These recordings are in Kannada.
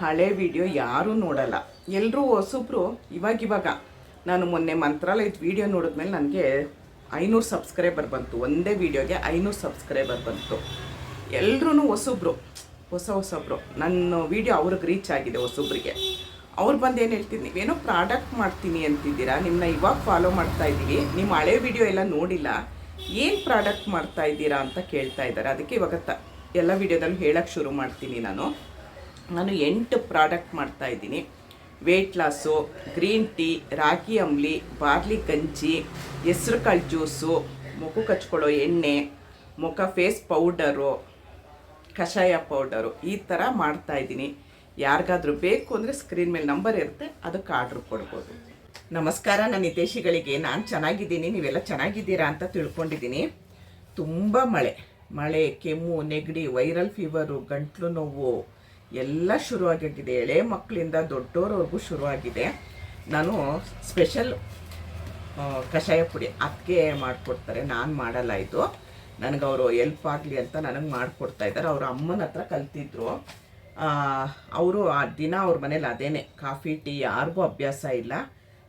ಹಳೆ ವಿಡಿಯೋ ಯಾರೂ ನೋಡಲ್ಲ. ಎಲ್ಲರೂ ಹೊಸಬ್ರು ಇವಾಗಿವಾಗ ನಾನು ಮೊನ್ನೆ ಮಂತ್ರಾಲಯದ ವಿಡಿಯೋ ನೋಡಿದ್ಮೇಲೆ ನನಗೆ ಐನೂರು ಸಬ್ಸ್ಕ್ರೈಬರ್ ಬಂತು. ಒಂದೇ ವಿಡಿಯೋಗೆ ಐನೂರು ಸಬ್ಸ್ಕ್ರೈಬರ್ ಬಂತು. ಎಲ್ಲರೂ ಹೊಸಬ್ರು, ಹೊಸ ಹೊಸಬ್ರು. ನನ್ನ ವಿಡಿಯೋ ಅವ್ರಿಗೆ ರೀಚ್ ಆಗಿದೆ ಹೊಸಬ್ರಿಗೆ. ಅವ್ರು ಬಂದು ಏನು ಹೇಳ್ತೀನಿ ನೀವೇನೋ ಪ್ರಾಡಕ್ಟ್ ಮಾಡ್ತೀನಿ ಅಂತಿದ್ದೀರಾ? ನಿಮ್ಮನ್ನ ಇವಾಗ ಫಾಲೋ ಮಾಡ್ತಾ ಇದ್ದೀವಿ. ನಿಮ್ಮ ಹಳೆ ವಿಡಿಯೋ ಎಲ್ಲ ನೋಡಿಲ್ಲ. ಏನು ಪ್ರಾಡಕ್ಟ್ ಮಾಡ್ತಾ ಇದ್ದೀರಾ ಅಂತ ಕೇಳ್ತಾ ಇದ್ದಾರೆ. ಅದಕ್ಕೆ ಇವಾಗ ತ, ಎಲ್ಲ ವಿಡಿಯೋದಲ್ಲಿ ಹೇಳೋಕ್ಕೆ ಶುರು ಮಾಡ್ತೀನಿ ನಾನು. ನಾನು ಎಂಟು ಪ್ರಾಡಕ್ಟ್ ಮಾಡ್ತಾ ಇದ್ದೀನಿ. Weight loss, green tea, ragi ಅಂಬ್ಲಿ, ಬಾರ್ಲಿ ಗಂಜಿ ಹೆಸ್ರು ಕಾಳು ಜ್ಯೂಸು, ಮುಖ ಕಚ್ಕೊಳ್ಳೋ ಎಣ್ಣೆ, ಮುಖ ಫೇಸ್ ಪೌಡರು, ಕಷಾಯ ಪೌಡರು ಈ ಥರ ಮಾಡ್ತಾಯಿದ್ದೀನಿ ಯಾರಿಗಾದ್ರೂ ಬೇಕು ಅಂದರೆ ಸ್ಕ್ರೀನ್ ಮೇಲೆ ನಂಬರ್ ಇರುತ್ತೆ, ಅದಕ್ಕೆ ಆರ್ಡ್ರ್ ಕೊಡ್ಬೋದು. ನಮಸ್ಕಾರ, ನನ್ನ ಹಿತೇಶಿಗಳಿಗೆ ನಾನು ಚೆನ್ನಾಗಿದ್ದೀನಿ, ನೀವೆಲ್ಲ ಚೆನ್ನಾಗಿದ್ದೀರಾ ಅಂತ ತಿಳ್ಕೊಂಡಿದ್ದೀನಿ. ತುಂಬ ಮಳೆ. ಮಳೆ, ಕೆಮ್ಮು, ನೆಗಡಿ, ವೈರಲ್ ಫೀವರು, ಗಂಟ್ಲು ನೋವು ಎಲ್ಲ ಶುರುವಾಗಿದೆ ಎಳೆ ಮಕ್ಕಳಿಂದ ದೊಡ್ಡೋರವರೆಗೂ ಶುರುವಾಗಿದೆ. ನಾನು ಸ್ಪೆಷಲ್ ಕಷಾಯ ಪುಡಿ ಅದಕ್ಕೆ ಮಾಡಿಕೊಡ್ತಾರೆ. ನಾನು ಮಾಡಲ್ಲ ಇದು. ನನಗೆ ಅವರು ಎಲ್ಪ್ ಆಗಲಿ ಅಂತ ನನಗೆ ಮಾಡಿಕೊಡ್ತಾ ಇದ್ದಾರೆ. ಅವ್ರ ಅಮ್ಮನ ಹತ್ರ ಕಲ್ತಿದ್ರು. ಅವರು ಆ ದಿನ ಅವ್ರ ಮನೇಲಿ ಅದೇನೆ, ಕಾಫಿ, ಟೀ ಯಾರಿಗೂ ಅಭ್ಯಾಸ ಇಲ್ಲ.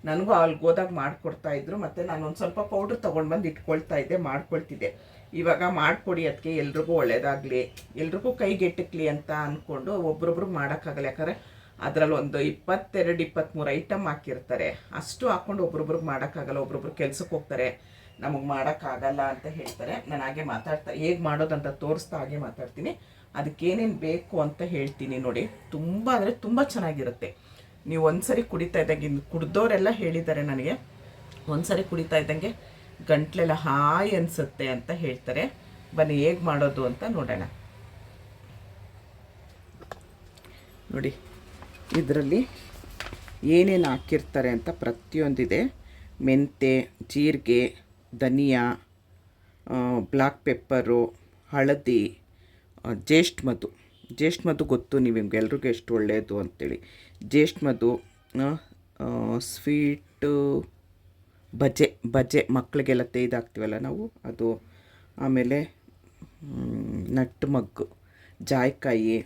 ನನಗೂ ಅಲ್ಲಿಗೆ ಹೋದಾಗ ಮಾಡಿಕೊಡ್ತಾ ಇದ್ರು. ಮತ್ತು ನಾನು ಒಂದು ಸ್ವಲ್ಪ ಪೌಡ್ರ್ ತೊಗೊಂಡು ಬಂದು ಇಟ್ಕೊಳ್ತಾ ಇದ್ದೆ, ಮಾಡ್ಕೊಳ್ತಿದ್ದೆ. ಇವಾಗ ಮಾಡಿಕೊಡಿ ಅದಕ್ಕೆ ಎಲ್ರಿಗೂ ಒಳ್ಳೇದಾಗಲಿ, ಎಲ್ರಿಗೂ ಕೈಗೆಟಕ್ಲಿ ಅಂತ ಅಂದ್ಕೊಂಡು ಒಬ್ರೊಬ್ರು ಮಾಡೋಕ್ಕಾಗಲ್ಲ. ಯಾಕಂದರೆ ಅದರಲ್ಲಿ ಒಂದು ಇಪ್ಪತ್ತೆರಡು ಇಪ್ಪತ್ತ್ಮೂರು ಐಟಮ್ ಹಾಕಿರ್ತಾರೆ. ಅಷ್ಟು ಹಾಕ್ಕೊಂಡು ಒಬ್ರೊಬ್ರಿಗೆ ಮಾಡೋಕ್ಕಾಗಲ್ಲ, ಒಬ್ರೊಬ್ರು ಕೆಲ್ಸಕ್ಕೆ ಹೋಗ್ತಾರೆ. ನಮಗೆ ಮಾಡೋಕ್ಕಾಗಲ್ಲ ಅಂತ ಹೇಳ್ತಾರೆ. ನಾನು ಹಾಗೆ ಮಾತಾಡ್ತಾ, ಹೇಗೆ ಮಾಡೋದಂತ ತೋರಿಸ್ತಾ ಹಾಗೆ ಮಾತಾಡ್ತೀನಿ. ಅದಕ್ಕೇನೇನು ಬೇಕು ಅಂತ ಹೇಳ್ತೀನಿ ನೋಡಿ. ತುಂಬ ಅಂದರೆ ತುಂಬ ಚೆನ್ನಾಗಿರುತ್ತೆ. ನೀವು ಒಂದ್ಸರಿ ಕುಡಿತಾ ಇದ್ದಂಗೆ, ಕುಡ್ದೋರೆಲ್ಲ ಹೇಳಿದ್ದಾರೆ ನನಗೆ. ಒಂದ್ಸರಿ ಕುಡಿತಾ ಇದ್ದಂಗೆ ಗಂಟ್ಲೆಲ್ಲ ಹಾಯ್ ಅನಿಸುತ್ತೆ ಅಂತ ಹೇಳ್ತಾರೆ. ಬನ್ನಿ, ಹೇಗೆ ಮಾಡೋದು ಅಂತ ನೋಡೋಣ. ನೋಡಿ, ಇದರಲ್ಲಿ ಏನೇನು ಹಾಕಿರ್ತಾರೆ ಅಂತ ಪ್ರತಿಯೊಂದಿದೆ. ಮೆಂತೆ, ಜೀರಿಗೆ, ಧನಿಯಾ ಬ್ಲ್ಯಾಕ್ ಪೆಪ್ಪರು, ಹಳದಿ ಮಧು. ಜ್ಯೇಷ್ಠ ಮಧು ಗೊತ್ತು ನಿಮಗೆ ಎಲ್ರಿಗೂ ಎಷ್ಟು ಒಳ್ಳೆಯದು ಅಂತೇಳಿ. ಜ್ಯೇಷ್ಠ ಮಧು ಸ್ವೀಟು ಬಜೆ ಬಜೆ ಮಕ್ಕಳಿಗೆಲ್ಲ ತೆಯ್ದಾಕ್ತೀವಲ್ಲ ನಾವು? ಅದು ಆಮೇಲೆ ನಟ್ಟು ಮಗ್ಗು, ಜಾಯ್ಕಾಯಿ,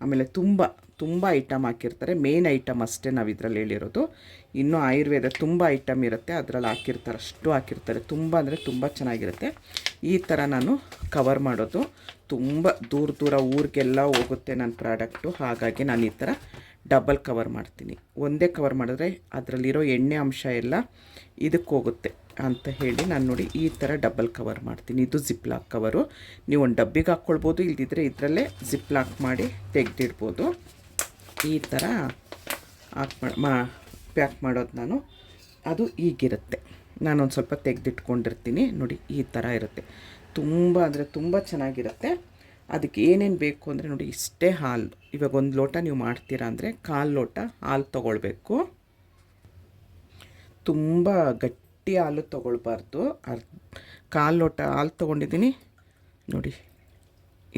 ಆಮೇಲೆ ತುಂಬ ತುಂಬ ಐಟಮ್ ಹಾಕಿರ್ತಾರೆ. ಮೇನ್ ಐಟಮ್ ಅಷ್ಟೇ ನಾವು ಇದರಲ್ಲಿ ಹೇಳಿರೋದು. ಇನ್ನೂ ಆಯುರ್ವೇದ ತುಂಬ ಐಟಮ್ ಇರುತ್ತೆ. ಅದರಲ್ಲಿ ಹಾಕಿರ್ತಾರೆ, ಅಷ್ಟು ಹಾಕಿರ್ತಾರೆ. ತುಂಬ ಅಂದರೆ ತುಂಬ ಚೆನ್ನಾಗಿರುತ್ತೆ. ಈ ಥರ ನಾನು ಕವರ್ ಮಾಡೋದು. ತುಂಬ ದೂರ ದೂರ ಊರಿಗೆಲ್ಲ ಹೋಗುತ್ತೆ ನನ್ನ ಪ್ರಾಡಕ್ಟು. ಹಾಗಾಗಿ ನಾನು ಈ ಥರ ಡಬಲ್ ಕವರ್ ಮಾಡ್ತೀನಿ. ಒಂದೇ ಕವರ್ ಮಾಡಿದ್ರೆ ಅದರಲ್ಲಿರೋ ಎಣ್ಣೆ ಅಂಶ ಎಲ್ಲ ಇದಕ್ಕೆ ಹೋಗುತ್ತೆ ಅಂತ ಹೇಳಿ ನಾನು ನೋಡಿ ಈ ಥರ ಡಬ್ಬಲ್ ಕವರ್ ಮಾಡ್ತೀನಿ. ಇದು ಜಿಪ್ ಲಾಕ್ ಕವರು ನೀವು ಒಂದು ಡಬ್ಬಿಗೆ ಹಾಕ್ಕೊಳ್ಬೋದು, ಇಲ್ದಿದ್ರೆ ಇದರಲ್ಲೇ ಜಿಪ್ ಲಾಕ್ ಮಾಡಿ ತೆಗೆದಿಡ್ಬೋದು. ಈ ಥರ ಹಾಕ್ ಮಾ, ಪ್ಯಾಕ್ ಮಾಡೋದು ನಾನು. ಅದು ಈಗಿರುತ್ತೆ. ನಾನೊಂದು ಸ್ವಲ್ಪ ತೆಗೆದಿಟ್ಕೊಂಡಿರ್ತೀನಿ. ನೋಡಿ ಈ ಥರ ಇರುತ್ತೆ. ತುಂಬ ಅಂದರೆ ತುಂಬ ಚೆನ್ನಾಗಿರುತ್ತೆ. ಅದಕ್ಕೆ ಏನೇನು ಬೇಕು ಅಂದರೆ ನೋಡಿ ಇಷ್ಟೇ ಹಾಲು. ಇವಾಗ ಒಂದು ಲೋಟ ನೀವು ಮಾಡ್ತೀರಾ ಅಂದರೆ ಕಾಲು ಲೋಟ ಹಾಲು ತೊಗೊಳ್ಬೇಕು. ತುಂಬ ಗಟ್ಟಿ ಹಾಲು ತೊಗೊಳ್ಬಾರ್ದು. ಅರ್ ಕಾಲು ಲೋಟ ಹಾಲು ತೊಗೊಂಡಿದ್ದೀನಿ. ನೋಡಿ,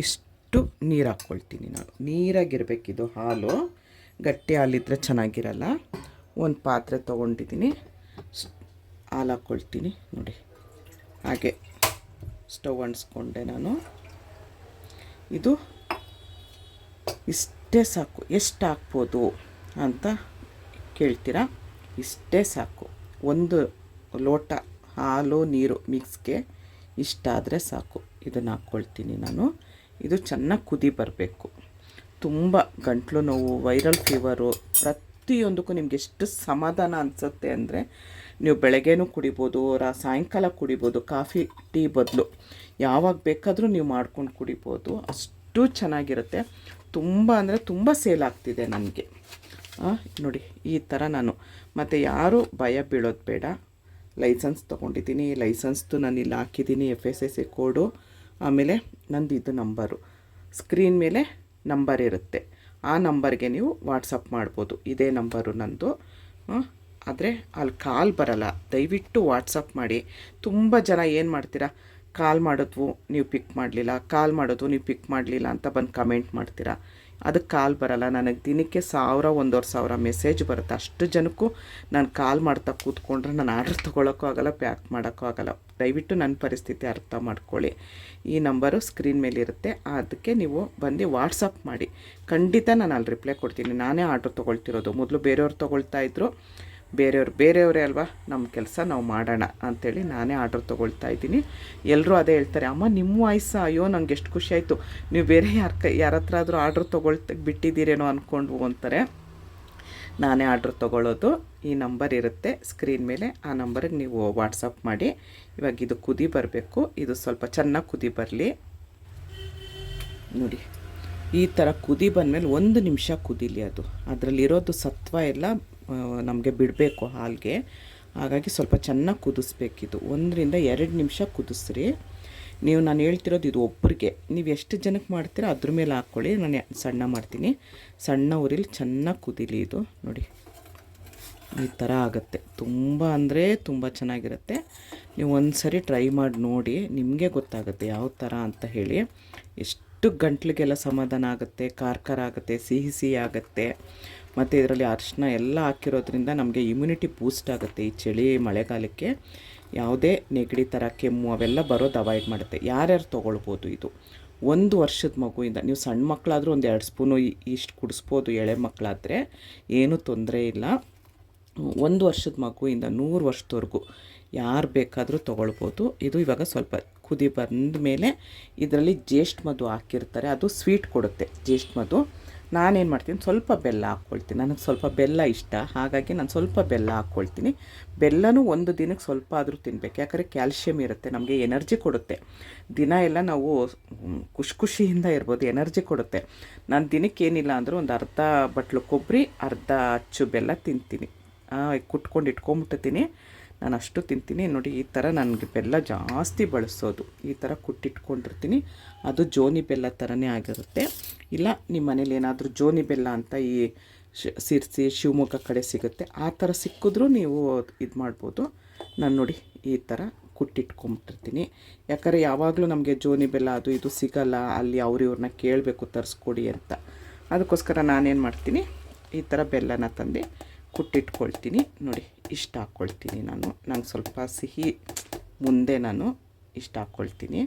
ಇಷ್ಟು ನೀರು ಹಾಕ್ಕೊಳ್ತೀನಿ ನಾನು. ನೀರಾಗಿರಬೇಕಿದು ಹಾಲು. ಗಟ್ಟಿ ಹಾಲಿದ್ರೆ ಚೆನ್ನಾಗಿರಲ್ಲ. ಒಂದು ಪಾತ್ರೆ ತೊಗೊಂಡಿದ್ದೀನಿ. ಹಾಲು ಹಾಕ್ಕೊಳ್ತೀನಿ ನೋಡಿ, ಹಾಗೆ ಸ್ಟವ್ ಅಂಟಿಸ್ಕೊಂಡೆ ನಾನು. ಇದು ಇಷ್ಟೇ ಸಾಕು. ಎಷ್ಟು ಹಾಕ್ಬೋದು ಅಂತ ಕೇಳ್ತೀರಾ? ಇಷ್ಟೇ ಸಾಕು. ಒಂದು ಲೋಟ ಹಾಲು ನೀರು ಮಿಕ್ಸ್ಗೆ ಇಷ್ಟಾದರೆ ಸಾಕು. ಇದನ್ನು ಹಾಕ್ಕೊಳ್ತೀನಿ ನಾನು. ಇದು ಚೆನ್ನಾಗಿ ಕುದಿ ಬರಬೇಕು. ತುಂಬ ಗಂಟ್ಲು ನೋವು ವೈರಲ್ ಫೀವರು ಪ್ರತಿಯೊಂದಕ್ಕೂ ನಿಮ್ಗೆ ಎಷ್ಟು ಸಮಾಧಾನ ಅನಿಸುತ್ತೆ ಅಂದರೆ ನೀವು ಬೆಳಗ್ಗೆನೂ ಕುಡಿಬೋದು, ರಾ ಸಾಯಂಕಾಲ ಕುಡಿಬೋದು, ಕಾಫಿ, ಟೀ ಬದಲು ಯಾವಾಗ ಬೇಕಾದರೂ ನೀವು ಮಾಡ್ಕೊಂಡು ಕುಡಿಬೋದು. ಅಷ್ಟು ಚೆನ್ನಾಗಿರುತ್ತೆ. ತುಂಬ ಅಂದರೆ ತುಂಬ ಸೇಲ್ ಆಗ್ತಿದೆ ನನಗೆ. ನೋಡಿ, ಈ ಥರ ನಾನು. ಮತ್ತು ಯಾರೂ ಭಯ ಬೀಳೋದು ಬೇಡ. ಲೈಸೆನ್ಸ್ ತೊಗೊಂಡಿದ್ದೀನಿ. ಲೈಸೆನ್ಸ್ದು ನಾನು ಇಲ್ಲಿ ಹಾಕಿದ್ದೀನಿ F S S C code. ಆಮೇಲೆ ನಂದು ಇದು ನಂಬರು. ಸ್ಕ್ರೀನ್ ಮೇಲೆ ನಂಬರ್ ಇರುತ್ತೆ. ಆ ನಂಬರ್ಗೆ ನೀವು ವಾಟ್ಸಪ್ ಮಾಡ್ಬೋದು. ಇದೇ ನಂಬರು ನಂದು. ಆದರೆ ಅಲ್ಲಿ ಕಾಲ್ ಬರಲ್ಲ. ದಯವಿಟ್ಟು ವಾಟ್ಸಪ್ ಮಾಡಿ. ತುಂಬ ಜನ ಏನು ಮಾಡ್ತೀರಾ? ಕಾಲ್ ಮಾಡಿದ್ವು, ನೀವು ಪಿಕ್ ಮಾಡಲಿಲ್ಲ. ಕಾಲ್ ಮಾಡೋದು ನೀವು ಪಿಕ್ ಮಾಡಲಿಲ್ಲ ಅಂತ ಬಂದು ಕಮೆಂಟ್ ಮಾಡ್ತೀರಾ? ಅದಕ್ಕೆ ಕಾಲ್ ಬರಲ್ಲ. ನನಗೆ ದಿನಕ್ಕೆ ಸಾವಿರ, ಒಂದೂವರೆ ಸಾವಿರ ಮೆಸೇಜ್ ಬರುತ್ತೆ. ಅಷ್ಟು ಜನಕ್ಕೂ ನಾನು ಕಾಲ್ ಮಾಡ್ತಾ ಕೂತ್ಕೊಂಡ್ರೆ ನಾನು ಆರ್ಡ್ರ್ ತೊಗೊಳಕ್ಕೂ ಆಗಲ್ಲ ಪ್ಯಾಕ್ ಮಾಡೋಕ್ಕೂ ಆಗಲ್ಲ. ದಯವಿಟ್ಟು ನನ್ನ ಪರಿಸ್ಥಿತಿ ಅರ್ಥ ಮಾಡ್ಕೊಳ್ಳಿ. ಈ ನಂಬರು ಸ್ಕ್ರೀನ್ ಮೇಲಿರುತ್ತೆ. ಅದಕ್ಕೆ ನೀವು ಬಂದು ವಾಟ್ಸಪ್ ಮಾಡಿ. ಖಂಡಿತ ನಾನು ಅಲ್ಲಿ ರಿಪ್ಲೈ ಕೊಡ್ತೀನಿ. ನಾನೇ ಆರ್ಡ್ರ್ ತೊಗೊಳ್ತಿರೋದು. ಮೊದಲು ಬೇರೆಯವ್ರು ತೊಗೊಳ್ತಾ ಇದ್ರು. ಬೇರೆಯವ್ರು ಬೇರೆಯವರೇ ಅಲ್ವಾ? ನಮ್ಮ ಕೆಲಸ ನಾವು ಮಾಡೋಣ ಅಂಥೇಳಿ ನಾನೇ ಆರ್ಡ್ರ್ ತೊಗೊಳ್ತಾ ಇದ್ದೀನಿ. ಎಲ್ಲರೂ ಅದೇ ಹೇಳ್ತಾರೆ, ಅಮ್ಮ, ನಿಮ್ಮ ವಾಯ್ಸ ಅಯ್ಯೋ, ನಂಗೆ ಎಷ್ಟು ಖುಷಿ ಆಯಿತು. ನೀವು ಬೇರೆ ಯಾರ ಕೈ, ಯಾರ ಹತ್ರ ಆದರೂ ಆರ್ಡ್ರ್ ತೊಗೊಳ್ತ, ಬಿಟ್ಟಿದ್ದೀರೇನೋ ಅಂದ್ಕೊಂಡು ಅಂತಾರೆ. ನಾನೇ ಆರ್ಡ್ರ್ ತೊಗೊಳ್ಳೋದು. ಈ ನಂಬರ್ ಇರುತ್ತೆ. ಸ್ಕ್ರೀನ್ ಮೇಲೆ ಆ ನಂಬರಿಗೆ ನೀವು ವಾಟ್ಸಪ್ ಮಾಡಿ. ಇವಾಗ ಇದು ಕುದಿ ಬರಬೇಕು. ಇದು ಸ್ವಲ್ಪ ಚೆನ್ನಾಗಿ ಕುದಿ ಬರಲಿ. ನೋಡಿ, ಈ ಥರ ಕುದಿ ಬಂದಮೇಲೆ ಒಂದು ನಿಮಿಷ ಕುದೀಲಿ ಅದು. ಅದರಲ್ಲಿರೋದು ಸತ್ವ ಎಲ್ಲ ನಮಗೆ ಬಿಡಬೇಕು ಹಾಲಿಗೆ. ಹಾಗಾಗಿ ಸ್ವಲ್ಪ ಚೆನ್ನಾಗಿ ಕುದಿಸ್ಬೇಕಿದು. ಒಂದರಿಂದ ಎರಡು ನಿಮಿಷ ಕುದಿಸ್ರಿ. ನೀವು ನಾನು ಹೇಳ್ತಿರೋದು ಇದು ಒಬ್ಬರಿಗೆ ನೀವು ಎಷ್ಟು ಜನಕ್ಕೆ ಮಾಡ್ತೀರೋ ಅದ್ರ ಮೇಲೆ ಹಾಕ್ಕೊಳ್ಳಿ ನಾನು ಸಣ್ಣ ಮಾಡ್ತೀನಿ. ಸಣ್ಣ ಉರಿಲಿ ಚೆನ್ನಾಗಿ ಕುದೀಲಿ ಇದು. ನೋಡಿ. ಈ ಥರ ಆಗುತ್ತೆ. ತುಂಬ ಅಂದರೆ ತುಂಬ ಚೆನ್ನಾಗಿರುತ್ತೆ. ನೀವು ಒಂದು ಸರಿ ಟ್ರೈ ಮಾಡಿ ನೋಡಿ. ನಿಮಗೆ ಗೊತ್ತಾಗುತ್ತೆ ಯಾವ ಥರ ಅಂತ ಹೇಳಿ. ಎಷ್ಟು ಗಂಟ್ಲಿಗೆಲ್ಲ ಸಮಾಧಾನ ಆಗುತ್ತೆ ಖಾರ ಆಗುತ್ತೆ, ಸಿಹಿ ಸಿಹಿ ಆಗುತ್ತೆ. ಮತ್ತು ಇದರಲ್ಲಿ ಅರಿಶಿನ ಎಲ್ಲ ಹಾಕಿರೋದ್ರಿಂದ ನಮಗೆ ಇಮ್ಯುನಿಟಿ ಬೂಸ್ಟ್ ಆಗುತ್ತೆ ಈ ಚಳಿ ಮಳೆಗಾಲಕ್ಕೆ. ಯಾವುದೇ ನೆಗಡಿ, ಥರ ಕೆಮ್ಮು ಅವೆಲ್ಲ ಬರೋದು ಅವಾಯ್ಡ್ ಮಾಡುತ್ತೆ. ಯಾರ್ಯಾರು ತೊಗೊಳ್ಬೋದು ಇದು? ಒಂದು ವರ್ಷದ ಮಗುವಿಂದ. ನೀವು ಸಣ್ಣ ಮಕ್ಕಳಾದರೂ ಒಂದು ಎರಡು ಸ್ಪೂನು ಇಷ್ಟು ಕುಡಿಸ್ಬೋದು ಎಳೆ ಮಕ್ಕಳಾದರೆ ಏನೂ ತೊಂದರೆ ಇಲ್ಲ. ಒಂದು ವರ್ಷದ ಮಗುವಿಂದ ನೂರು ವರ್ಷದವರೆಗೂ ಯಾರು ಬೇಕಾದರೂ ತೊಗೊಳ್ಬೋದು. ಇದು ಇವಾಗ ಸ್ವಲ್ಪ ಕುದಿ ಬಂದ ಮೇಲೆ ಇದರಲ್ಲಿ ಜೇಷ್ಠ ಮಧು ಹಾಕಿರ್ತಾರೆ, ಅದು ಸ್ವೀಟ್ ಕೊಡುತ್ತೆ. ಜೇಷ್ಠ ಮಧು. ನಾನೇನು ಮಾಡ್ತೀನಿ, ಸ್ವಲ್ಪ ಬೆಲ್ಲ ಹಾಕ್ಕೊಳ್ತೀನಿ. ನನಗೆ ಸ್ವಲ್ಪ ಬೆಲ್ಲ ಇಷ್ಟ, ಹಾಗಾಗಿ ನಾನು ಸ್ವಲ್ಪ ಬೆಲ್ಲ ಹಾಕ್ಕೊಳ್ತೀನಿ. ಬೆಲ್ಲನೂ ಒಂದು ದಿನಕ್ಕೆ ಸ್ವಲ್ಪ ಆದರೂ ತಿನ್ಬೇಕು. ಯಾಕಂದರೆ ಕ್ಯಾಲ್ಶಿಯಮ್ ಇರುತ್ತೆ, ನಮಗೆ ಎನರ್ಜಿ ಕೊಡುತ್ತೆ. ದಿನ ಎಲ್ಲ ನಾವು ಖುಷಿ ಖುಷಿಯಿಂದ ಇರ್ಬೋದು, ಎನರ್ಜಿ ಕೊಡುತ್ತೆ. ನಾನು ದಿನಕ್ಕೆ ಏನಿಲ್ಲ ಅಂದರೂ ಒಂದು ಅರ್ಧ ಬಟ್ಲು ಕೊಬ್ಬರಿ, ಅರ್ಧ ಅಚ್ಚು ಬೆಲ್ಲ ತಿಂತೀನಿ. ಕುಟ್ಕೊಂಡು ಇಟ್ಕೊಂಬಿಟ್ಟಿದ್ದೀನಿ ನಾನು ಅಷ್ಟು ತಿಂತೀನಿ. ನೋಡಿ, ಈ ಥರ ನನಗೆ ಬೆಲ್ಲ ಜಾಸ್ತಿ ಬಳಸೋದು. ಈ ಥರ ಕುಟ್ಟಿಟ್ಕೊಂಡಿರ್ತೀನಿ. ಅದು ಜೋನಿ ಬೆಲ್ಲ ಥರನೇ ಆಗಿರುತ್ತೆ. ಇಲ್ಲ, ನಿಮ್ಮ ಮನೇಲಿ ಏನಾದರೂ ಜೋನಿ ಬೆಲ್ಲ ಅಂತ ಈ ಸಿರ್ಸಿ, ಶಿವಮೊಗ್ಗ ಕಡೆ ಸಿಗುತ್ತೆ. ಆ ಥರ ಸಿಕ್ಕಿದ್ರೂ ನೀವು ಇದು ಮಾಡ್ಬೋದು. ನಾನು ನೋಡಿ, ಈ ಥರ ಕುಟ್ಟಿಟ್ಕೊಂಬಿಟ್ಟಿರ್ತೀನಿ ಯಾಕಂದರೆ ಯಾವಾಗಲೂ ನಮಗೆ ಜೋನಿ ಬೆಲ್ಲ ಅದು ಇದು ಸಿಗಲ್ಲ. ಅಲ್ಲಿ ಅವ್ರು ಇವ್ರನ್ನ ಕೇಳಬೇಕು, ತರಿಸ್ಕೊಡಿ ಅಂತ. ಅದಕ್ಕೋಸ್ಕರ ನಾನೇನು ಮಾಡ್ತೀನಿ, ಈ ಥರ ಬೆಲ್ಲನ ತಂದು ಕುಟ್ಟಿಟ್ಕೊಳ್ತೀನಿ. ನೋಡಿ, ಇಷ್ಟ ಹಾಕ್ಕೊಳ್ತೀನಿ ನಾನು. ನಂಗೆ ಸ್ವಲ್ಪ ಸಿಹಿ ಮುಂದೆ ನಾನು ಇಷ್ಟ ಹಾಕ್ಕೊಳ್ತೀನಿ.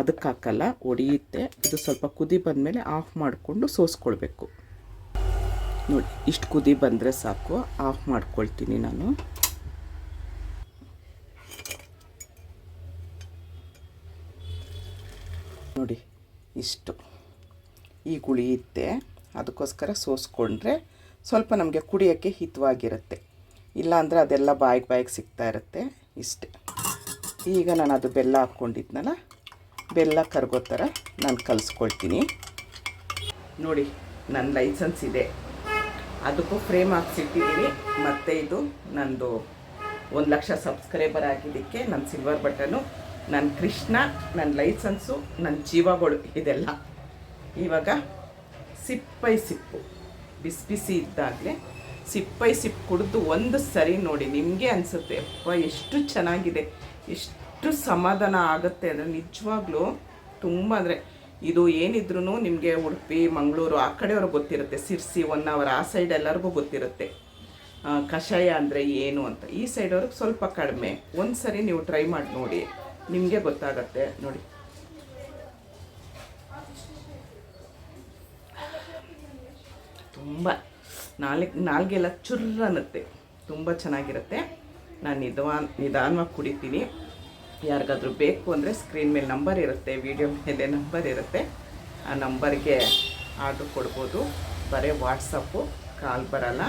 ಅದಕ್ಕೆ ಹಾಕಲ್ಲ, ಒಡೆಯುತ್ತೆ. ಇದು ಸ್ವಲ್ಪ ಕುದಿ ಬಂದಮೇಲೆ ಆಫ್ ಮಾಡಿಕೊಂಡು ಸೋಸ್ಕೊಳ್ಬೇಕು. ನೋಡಿ, ಇಷ್ಟು ಕುದಿ ಬಂದರೆ ಸಾಕು. ಆಫ್ ಮಾಡ್ಕೊಳ್ತೀನಿ ನಾನು. ನೋಡಿ, ಇಷ್ಟು. ಈಗ ಉಳಿಯುತ್ತೆ. ಅದಕ್ಕೋಸ್ಕರ ಸೋಸ್ಕೊಂಡ್ರೆ ಸ್ವಲ್ಪ ನಮಗೆ ಕುಡಿಯೋಕ್ಕೆ ಹಿತವಾಗಿರುತ್ತೆ. ಇಲ್ಲಾಂದರೆ ಅದೆಲ್ಲ ಬಾಯಿಗೆ ಬಾಯಿಗೆ ಸಿಗ್ತಾ ಇರುತ್ತೆ. ಇಷ್ಟೆ. ಈಗ ನಾನು ಅದು ಬೆಲ್ಲ ಹಾಕ್ಕೊಂಡಿದ್ನಲ್ಲ, ಬೆಲ್ಲ ಕರ್ಗೋ ಥರ ನಾನು ಕಲಿಸ್ಕೊಳ್ತೀನಿ. ನೋಡಿ, ನನ್ನ ಲೈಸೆನ್ಸ್ ಇದೆ. ಅದಕ್ಕೂ ಫ್ರೇಮ್ ಹಾಕ್ಸಿಟ್ಟಿದ್ದೀನಿ. ಮತ್ತು ಇದು ನಂದು ಒಂದು ಲಕ್ಷ ಸಬ್ಸ್ಕ್ರೈಬರ್ ಆಗಿದ್ದಕ್ಕೆ ನನ್ನ ಸಿಲ್ವರ್ ಬಟನು, ನನ್ನ ಕೃಷ್ಣ, ನನ್ನ ಲೈಸೆನ್ಸು, ನನ್ನ ಜೀವಗಳು ಇದೆಲ್ಲ. ಇವಾಗ ಸಿಪ್ಪೈ ಸಿಪ್ಪು. ಬಿಸಿ ಬಿಸಿ ಇದ್ದಾಗಲೇ ಸಿಪ್ಪೈ ಸಿಪ್ಪು ಕುಡಿದು ಒಂದು ಸರಿ ನೋಡಿ, ನಿಮಗೆ ಅನಿಸುತ್ತೆ ಅಪ್ಪ ಎಷ್ಟು ಚೆನ್ನಾಗಿದೆ, ಎಷ್ಟು ಸಮಾಧಾನ ಆಗುತ್ತೆ. ಅಂದರೆ ನಿಜವಾಗ್ಲೂ ತುಂಬ ಅಂದರೆ ಇದು ಏನಿದ್ರೂ ನಿಮಗೆ ಉಡುಪಿ, ಮಂಗಳೂರು, ಆ ಕಡೆಯವ್ರಿಗೆ ಗೊತ್ತಿರುತ್ತೆ, ಸಿರ್ಸಿ ಒನ್ ಅವರ್ ಆ ಸೈಡ್ ಎಲ್ಲರಿಗೂ ಗೊತ್ತಿರುತ್ತೆ. ಕಷಾಯ ಅಂದರೆ ಏನು ಅಂತ. ಈ ಸೈಡವ್ರಿಗೆ ಸ್ವಲ್ಪ ಕಡಿಮೆ. ಒಂದು ಸರಿ ನೀವು ಟ್ರೈ ಮಾಡಿ ನೋಡಿ, ನಿಮಗೆ ಗೊತ್ತಾಗತ್ತೆ. ನೋಡಿ. ತುಂಬ ನಾಲ್ಕು ನಾಲ್ಗೆಲ್ಲ ಅನ್ನತ್ತೆ ತುಂಬ ಚೆನ್ನಾಗಿರುತ್ತೆ. ನಾನು ನಿಧಾನ ನಿಧಾನವಾಗಿ ಕುಡಿತೀನಿ. ಯಾರಿಗಾದ್ರೂ ಬೇಕು ಅಂದರೆ ಸ್ಕ್ರೀನ್ ಮೇಲೆ ನಂಬರ್ ಇರುತ್ತೆ ವಿಡಿಯೋ ಮೇಲೆ ನಂಬರ್ ಇರುತ್ತೆ. ಆ ನಂಬರ್ಗೆ ಆರ್ಡ್ರ್ ಕೊಡ್ಬೋದು. ಬರೀ ವಾಟ್ಸಪ್ಪು ಕಾಲ್ ಬರಲ್ಲ.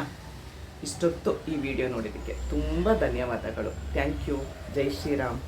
ಇಷ್ಟೊತ್ತು ಈ ವಿಡಿಯೋ ನೋಡಿದ್ದಕ್ಕೆ. ತುಂಬ ಧನ್ಯವಾದಗಳು. Thank you Jai Shriram.